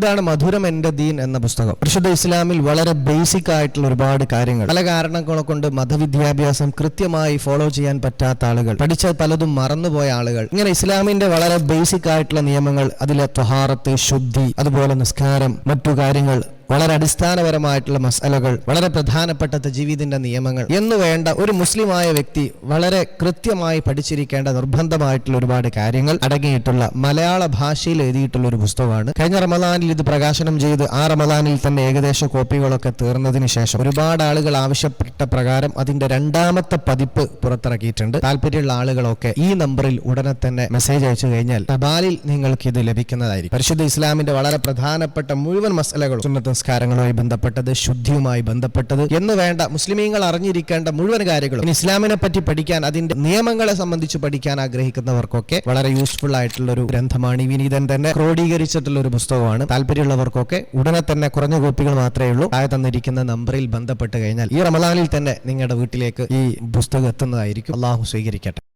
ഇതാണ് മധുരം എന്റെ ദീൻ എന്ന പുസ്തകം. പരിശുദ്ധ ഇസ്ലാമിൽ വളരെ ബേസിക് ആയിട്ടുള്ള ഒരുപാട് കാര്യങ്ങൾ. പല കാരണങ്ങളെ കൊണ്ട് മതവിദ്യാഭ്യാസം കൃത്യമായി ഫോളോ ചെയ്യാൻ പറ്റാത്ത ആളുകൾ പഠിച്ച പലതും മറന്നുപോയ ആളുകൾ. ഇങ്ങനെ ഇസ്ലാമിന്റെ വളരെ ബേസിക് ആയിട്ടുള്ള നിയമങ്ങൾ അതിലെ ത്വഹാറത്ത് ശുദ്ധി അതുപോലെ നിസ്കാരം മറ്റു കാര്യങ്ങൾ വളരെ അടിസ്ഥാനപരമായിട്ടുള്ള മസാലകൾ വളരെ പ്രധാനപ്പെട്ട ജീവിതത്തിന്റെ നിയമങ്ങൾ എന്ന് വേണ്ട ഒരു മുസ്ലിമായ വ്യക്തി വളരെ കൃത്യമായി പഠിച്ചിരിക്കേണ്ട നിർബന്ധമായിട്ടുള്ള ഒരുപാട് കാര്യങ്ങൾ അടങ്ങിയിട്ടുള്ള മലയാള ഭാഷയിൽ എഴുതിയിട്ടുള്ള ഒരു പുസ്തകമാണ്. കഴിഞ്ഞ റമദാനിൽ ഇത് പ്രകാശനം ചെയ്ത് ആ റമദാനിൽ തന്നെ ഏകദേശ കോപ്പികളൊക്കെ തീർന്നതിന് ശേഷം ഒരുപാട് ആളുകൾ ആവശ്യപ്പെട്ട പ്രകാരം അതിന്റെ രണ്ടാമത്തെ പതിപ്പ് പുറത്തിറക്കിയിട്ടുണ്ട്. താല്പര്യമുള്ള ആളുകളൊക്കെ ഈ നമ്പറിൽ ഉടനെ തന്നെ മെസ്സേജ് അയച്ചു കഴിഞ്ഞാൽ തപാലിൽ നിങ്ങൾക്ക് ഇത് ലഭിക്കുന്നതായിരിക്കും. പരിശുദ്ധ ഇസ്ലാമിന്റെ വളരെ പ്രധാനപ്പെട്ട മുഴുവൻ മസലകളും സംസ്കാരങ്ങളുമായി ബന്ധപ്പെട്ടത് ശുദ്ധിയുമായി ബന്ധപ്പെട്ടത് എന്ന് വേണ്ട മുസ്ലിമീങ്ങൾ അറിഞ്ഞിരിക്കേണ്ട മുഴുവൻ കാര്യങ്ങളും. ഇസ്ലാമിനെ പറ്റി പഠിക്കാൻ അതിന്റെ നിയമങ്ങളെ സംബന്ധിച്ച് പഠിക്കാൻ ആഗ്രഹിക്കുന്നവർക്കൊക്കെ വളരെ യൂസ്ഫുൾ ആയിട്ടുള്ള ഒരു ഗ്രന്ഥമാണ് ഈ വിനീതൻ തന്നെ. ക്രോഡീകരിച്ചിട്ടുള്ള ഒരു പുസ്തകമാണ്. താല്പര്യമുള്ളവർക്കൊക്കെ ഉടനെ തന്നെ കുറഞ്ഞ കോപ്പികൾ മാത്രമേ ഉള്ളൂ. ആയ തന്നിരിക്കുന്ന നമ്പറിൽ ബന്ധപ്പെട്ട് കഴിഞ്ഞാൽ ഈ റമദാനിൽ തന്നെ നിങ്ങളുടെ വീട്ടിലേക്ക് ഈ പുസ്തകം എത്തുന്നതായിരിക്കും. അള്ളാഹു സ്വീകരിക്കട്ടെ.